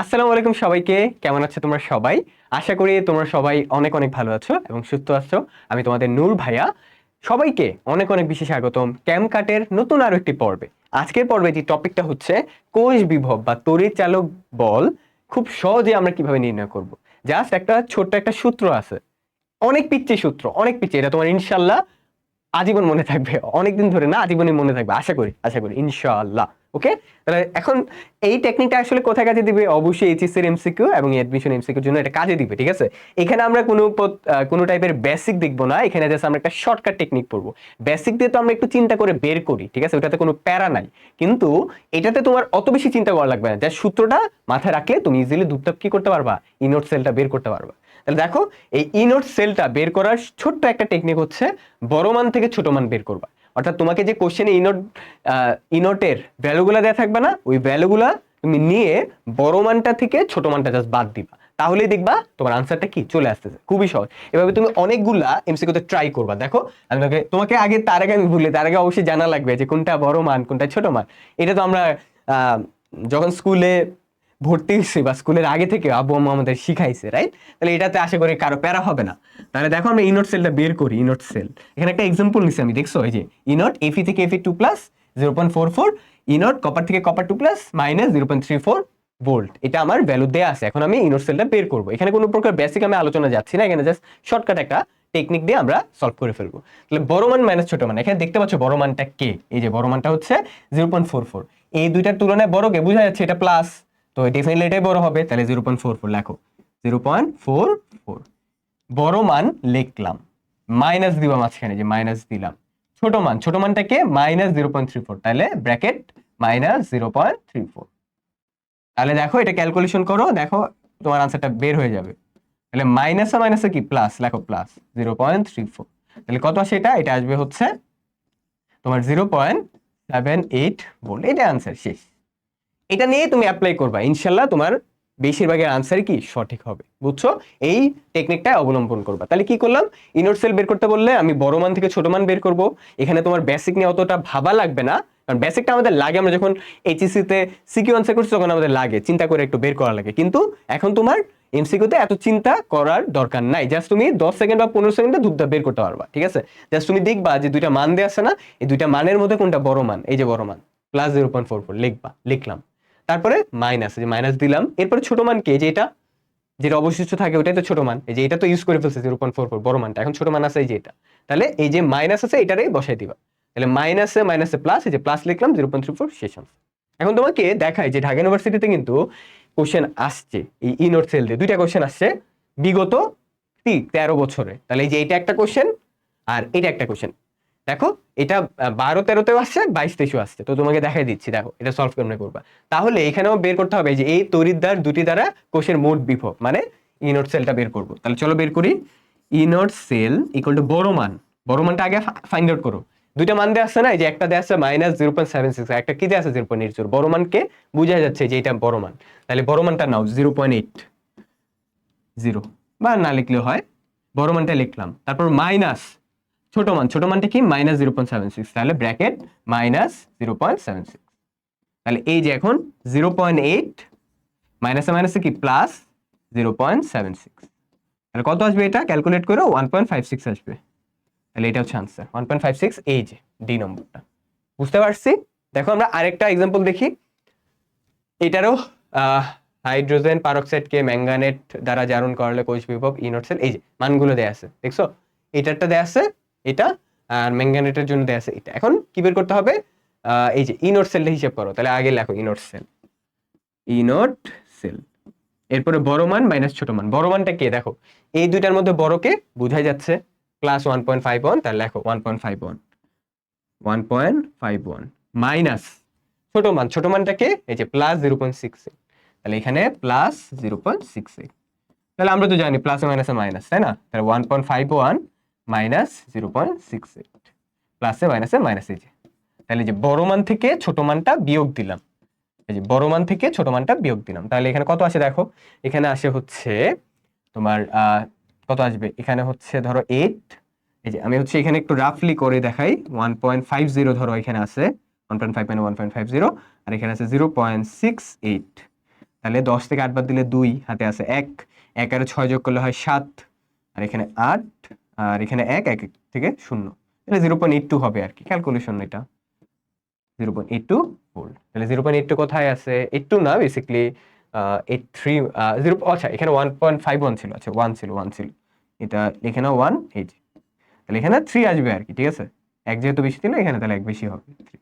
আসসালামু আলাইকুম সবাইকে। কেমন আছো তোমরা সবাই? আশা করি তোমরা সবাই অনেক অনেক ভালো আছো এবং সুস্থ আছো। আমি তোমাদের নূর ভাইয়া। সবাইকে অনেক অনেক বিশেষ স্বাগতম ক্যামকাটের নতুন আরও একটি পর্বে। আজকের পর্বে যে টপিকটা হচ্ছে কোষ বিভব বা তড়িৎ চালক বল। খুব সহজে আমরা কীভাবে নির্ণয় করব? জাস্ট একটা ছোট্ট একটা সূত্র আছে। অনেক পিচ্ছি সূত্র, অনেক পিচ্ছি এটা তোমার ইনশাল্লাহ আজীবন মনে থাকবে। অনেকদিন ধরে না, আজীবনই মনে থাকবে। আশা করি আশা করি ইনশাআল্লাহ ওকে তাহলে এখন এই টেকনিকটা আসলে কোথায় কাজে দিবে? অবশ্যই এইচএস এর এমসিকিউ এবং অ্যাডমিশন এমসিকিউর জন্য এটা কাজে দিবে, ঠিক আছে? এখানে আমরা কোনো কোনো টাইপের বেসিক দেখব না। এখানে জাস্ট আমরা একটা শর্টকাট টেকনিক পড়ব। বেসিক দিয়ে তো আমরা একটু চিন্তা করে বের করি, ঠিক আছে? ওটাতে কোনো প্যারা নাই। কিন্তু এটাতে তোমার অত বেশি চিন্তা করা লাগবে না। যা সূত্রটা মাথায় রাখলে তুমি ইজিলি ধূপধাপ কি করতে পারবা? ইনোট সেলটা বের করতে পারবা। তাহলে দেখো, এই ইনোট সেলটা বের করার ছোট্ট একটা টেকনিক হচ্ছে বড় মান থেকে ছোট মান বের করবা। অর্থাৎ তোমাকে যে কোশ্চেনে ইনোট ইনোটের ভ্যালুগুলা দেওয়া থাকবে না, ওই ভ্যালুগুলা তুমি নিয়ে বড় মানটা থেকে ছোট মানটা জাস্ট বাদ দিবা। তাহলেই দেখবা তোমার আনসারটা কি? চলে আসতেছে। খুবই সহজ। এভাবে তুমি অনেকগুলা এমসিকিউতে ট্রাই করবা। দেখো, আমি তোমাকে তোমাকে আগে, তার আগে আমি ভুলে, তার আগে অবশ্যই জানা লাগবে যে কোনটা বড় মান, কোনটা ছোট মান। এটা তো আমরা যখন স্কুলে ভর্তি হয়েছি বা স্কুলের আগে থেকে আব্বু আম্মা আমাদের শিখাইছে রাইট তাহলে এটাতে আশা করি কারও প্যারা হবে না। তাহলে দেখো আমরা ইনোট সেলটা বের করি ইনোট সেল এখানে একটা এক্সাম্পল নিচ্ছি আমি, দেখছ? এই যে ইনোট এফি থেকে এফি two plus zero point four four E naught copper থেকে copper two plus minus zero point three four volt এটা আমার ভ্যালু দেওয়া আছে, এখন আমি ইনোট সেলটা বের করব। এখানে কোনো প্রকার বেসিক আমি আলোচনা যাচ্ছি না, এখানে জাস্ট শর্টকাট একটা টেকনিক দিয়ে আমরা সলভ করে ফেলব। তাহলে বড় মান মাইনাস ছোট মান, এখানে দেখতে পাচ্ছ বড় মানটা কে? এই যে বড় মানটা হচ্ছে জিরো পয়েন্ট ফোর ফোর এই দুইটার তুলনায় বড়কে বোঝা যাচ্ছে এটা প্লাস তো ডেফিনেটলি এটাই বড় হবে, তাহলে জিরো পয়েন্ট ফোর ফোর লেখো। জিরো পয়েন্ট ফোর ফোর বড় মান লিখলাম মাইনাস দিবা মাঝখানে, যে মাইনাস দিলাম। ছোট মান, ছোট মানটাকে minus zero point three four তাহলে bracket minus zero point three four তাহলে দেখো, এটা ক্যালকুলেশন করো, দেখো, তোমার আনসারটা বের হয়ে যাবে। তাহলে মাইনাস মাইনাসে মাইনাসে কি? প্লাস লেখো plus zero point three four তাহলে কত আসে এটা? এটা আসবে হচ্ছে তোমার zero point seven eight volt এটা আনসার শেষ। এটা নিয়ে তুমি অ্যাপ্লাই করবা। ইনশাল্লাহ তোমার বেশিরভাগের আনসার কি? সঠিক হবে। বুঝছ? এই টেকনিকটা অবলম্বন করবা। তাহলে কি করলাম? ইনোট সেল বের করতে বললে আমি বড় মান থেকে ছোট মান বের করব। এখানে তোমার বেসিক নিয়ে অতটা ভাবা লাগবে না। কারণ বেসিকটা আমাদের লাগে, আমরা যখন এইচএসসি তে সিকিউ আনসার করছি তখন আমাদের লাগে। চিন্তা করে একটু বের করা লাগে। কিন্তু এখন তোমার এমসিকিউতে এত চিন্তা করার দরকার নাই। জাস্ট তুমি দশ সেকেন্ড বা পনেরো সেকেন্ডে ধূপটা বের করতে পারবা, ঠিক আছে? জাস্ট তুমি দেখবা যে দুইটা মান দেওয়া আছে না? এই দুইটা মানের মধ্যে কোনটা বড় মান? এই যে বড় মান। Plus zero point four four লিখবা, লিখলাম। তারপরে মাইনাস যে মাইনাস দিলাম। এরপরে ছোট মান কে? যে এটা, যেটা অবশিষ্ট থাকে ওটাই তো ছোট মান। এই যে এটা তো ইউজ করে ফেলছে জিরো পয়েন্ট ফোর ফোর বড় মানটা। এখন ছোট মান আছে এই যে এটা। তাহলে এই যে মাইনাস আছে এটারই বসাই দিবা। তাহলে মাইনাসে মাইনাসে প্লাস এই যে প্লাস লিখলাম জিরো পয়েন্ট থ্রি ফোর শেষ। এখন তোমাকে দেখায় যে ঢাকা ইউনিভার্সিটিতে কিন্তু কোশ্চেন আসছে, এই ইনোট সেল দিয়ে। দুইটা কোশ্চেন আসছে, বিগত তেরো বছরে। তাহলে এই যে এটা একটা কোশ্চেন আর এটা একটা কোশ্চেন দেখো, এটা বারো তেরোতেও আসছে, বাইশ তেইশেও আসছে। তো তোমাকে দেখাই দিচ্ছি, দেখো, এটা সলভ কেমন করবা? তাহলে এখানেও বের করতে হবে, যে এই তরিদ্দার দুটি দ্বারা কোষের মোট বিভব মানে ইনোট সেলটা বের করব। তাহলে চলো বের করি। ইনোট সেল ইকুয়াল টু বড় মান। বড় মানটা আগে ফাইন্ড আউট করো। দুইটা মান দেওয়া আসছে না যে একটা দেওয়া আছে minus zero point seven six একটা কি দেওয়া আছে জিরো পয়েন্ট এইট জিরো বড় মানকে বোঝা যাচ্ছে যে এটা বড় মান। তাহলে বড় মানটা নাও জিরো পয়েন্ট এইট জিরো বা না লিখলেও হয়। বড় মানটা লিখলাম। তারপর মাইনাস ছোট মান, ছোট মানটা কি? Minus zero point seven six তাহলে bracket minus zero point seven six তাহলে এই যে এখন জিরো পয়েন্ট এইট মাইনাসে মাইনাসে কি? Plus zero point seven six তাহলে কত আসবে এটা? ক্যালকুলেট করে ওয়ান পয়েন্ট ফাইভ সিক্স আসবে। তাহলে এটা হচ্ছে answer one point five six এই যে ডি নম্বরটা। বুঝতে পারছি? দেখো আমরা আরেকটা এক্সাম্পল দেখি। এটারও হাইড্রোজেন পারক্সাইডকে ম্যাঙ্গানেট দ্বারা জারণ করালে কোষ বিভব ইনোট সেল এই যে, মানগুলো দেয়া আছে, দেখছ? এটারটা দেয়া আছে এটা, আর ম্যাঙ্গানেটের জন্য দেয়া আছে এটা। এখন কি বের করতে হবে? এই যে ইনোট সেলটা হিসেব করো, তাহলে আগে লেখো ইনোট সেল ইনোট সেল এরপরে বড় মান মাইনাস ছোট মান। বড় মানটা কে? দেখো, এই দুইটার মধ্যে বড়কে বোঝাই যাচ্ছে। Plus one point five one তাহলে লেখো one point five one one point five one minus ছোট মান। ছোট মানটাকে এই যে প্লাস জিরো পয়েন্ট সিক্স তাহলে এখানে প্লাস জিরো পয়েন্ট সিক্স তাহলে আমরা তো জানি প্লাস মাইনাসে মাইনাস তাই না? তাহলে one point five one minus zero point six eight. প্লাসে, মাইনাসে, মাইনাস এই তাহলে যে বড় মান থেকে ছোট মানটা বিয়োগ দিলাম। এই যে বড় মান থেকে ছোট মানটা বিয়োগ দিলাম। তাহলে এখানে কত আসে দেখো? এখানে আসে হচ্ছে তোমার কত আসবে? এখানে হচ্ছে ধরো এইট এই যে আমি হচ্ছে এখানে একটু রাফলি করে দেখাই। ওয়ান পয়েন্ট ফাইভ জিরো ধরো এখানে আছে। ওয়ান পয়েন্ট ফাইভ মানে ওয়ান পয়েন্ট ফাইভ জিরো আর এখানে আছে জিরো পয়েন্ট সিক্স এইট তাহলে দশ থেকে আট বাদ দিলে দুই, হাতে আছে এক। এক আর ছয় যোগ করলে হয় সাত। আর এখানে আট। আর এখানে এক এক থেকে শূন্য। তাহলে জিরো পয়েন্ট এইট টু হবে আর কি। ক্যালকুলেশন এটা। Zero point eight two volt তাহলে জিরো পয়েন্ট এইট টু কোথায় আছে? এইট টু না বেসিকলি এইট থ্রি জিরো আচ্ছা এখানে ওয়ান পয়েন্ট ফাইভ ওয়ান ছিল আচ্ছা ওয়ান ছিল ওয়ান ছিল। এটা এখানে ওয়ান এই যে তাহলে এখানে থ্রি আসবে আর কি, ঠিক আছে? এক যেহেতু বেশি ছিল, এখানে তাহলে এক বেশি হবে three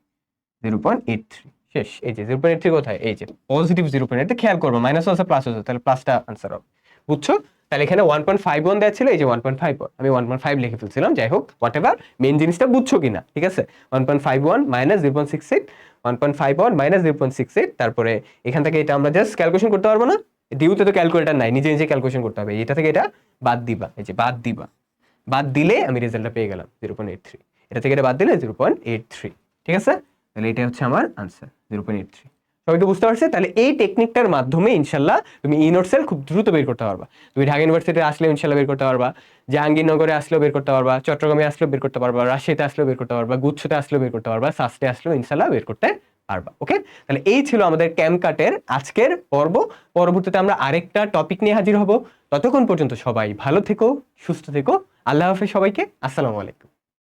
zero point eight three শেষ, এই যে জিরো পয়েন্ট এইট থ্রি কোথায়? এই যে পজিটিভ জিরো পয়েন্ট এইট খেয়াল করব মাইনাস আছে প্লাস আছে, তাহলে প্লাসটা আনসার হবে। বুঝছ? তাহলে এখানে ওয়ান পয়েন্ট ফাইভ ওয়ান দেওয়া ছিল এই যে ওয়ান পয়েন্ট ফাইভ ওয়ান আমি ওয়ান পয়েন্ট ফাইভ লিখে ফেলছিলাম, যাই হোক হোয়াট এভার মেন জিনিসটা বুঝছ কিনা, ঠিক আছে? One point five one minus zero point six eight one point five one minus zero point six eight তারপরে এখান থেকে এটা আমরা জাস্ট ক্যালকুলেশন করতে পারব না? ডিউতে তো ক্যালকুলেটার নাই, নিজে নিজে ক্যালকুলেশন করতে হবে। এটা থেকে এটা বাদ দিবা, এই যে বাদ দিবা। বাদ দিলে আমি রেজাল্টটা পেয়ে গেলাম জিরো পয়েন্ট এইট থ্রি এটা থেকে এটা বাদ দিলে জিরো পয়েন্ট এইট থ্রি ঠিক আছে? তাহলে এটা হচ্ছে আমার answer zero point eight three সবাইকে বুঝতে পারছে? তাহলে এই টেকনিকটার মাধ্যমে ইনশাল্লাহ তুমি সেল খুব দ্রুত বের করতে পারবা। তুমি ঢাকা ইউনিভার্সিটি আসলেও ইনশাল্লাহ বের করতে পারবা। জাহাঙ্গীরনগরে আসলেও বের করতে পারবা। চট্টগ্রামে আসলেও বের করতে পারবা। রাজশাহীতে আসলেও বের করতে পারবা। গুচ্ছতে আসলেও বের করতে পারবা। সাস্টে আসলেও ইনশাল্লাহ বের করতে পারবা। ওকে তাহলে এই ছিল আমাদের ক্যাম্প কাটের আজকের পর্ব। পরবর্তীতে আমরা আরেকটা টপিক নিয়ে হাজির হব। ততক্ষণ পর্যন্ত সবাই ভালো থেকো, সুস্থ থেকো। আল্লাহ হাফেজ সবাইকে। আসসালামু আলাইকুম।